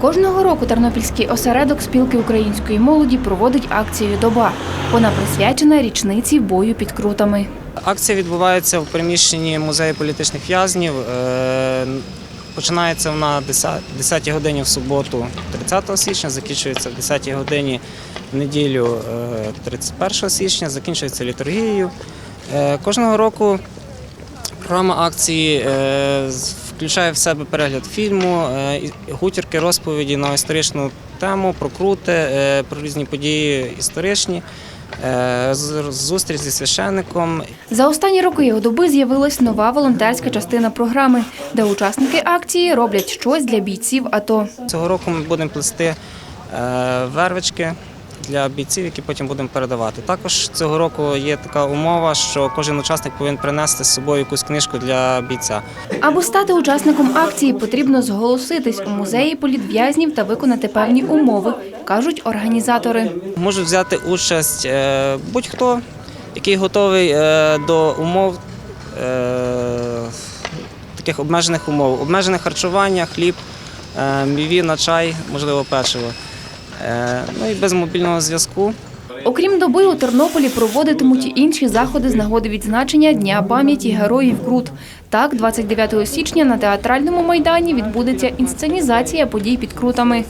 Кожного року Тернопільський осередок спілки української молоді проводить акцію Доба. Вона присвячена річниці бою під крутами. Акція відбувається в приміщенні музею політичних в'язнів. Е, Починається вона 10 годині в суботу, 30 січня, закінчується в 10 годині в неділю е, 31 січня, закінчується літургією. Е, Кожного року програма акції е, включає в себе перегляд фільму, е, гутірки, розповіді на історичну тему, про крути, е, про різні події історичні, е, зустріч зі священником За останні роки у доби з'явилась нова волонтерська частина програми, де учасники акції роблять щось для бійців АТО. Цього року ми будемо плести вервички для бійців, які потім будемо передавати. Також цього року є така умова, що кожен учасник повинен принести з собою якусь книжку для бійця. Аби стати учасником акції, потрібно зголоситись у музеї політв'язнів та виконати певні умови, кажуть організатори. Можуть взяти участь е, будь-хто, який готовий е, до умов. е, Таких обмежених умов, обмежене харчування, хліб, мівіна, чай, можливо, печиво. Е, Ну і без мобільного зв'язку. Окрім доби, у Тернополі проводитимуть інші заходи з нагоди відзначення Дня пам'яті героїв Крут. Так, 29 січня на театральному майдані відбудеться інсценізація подій під крутами.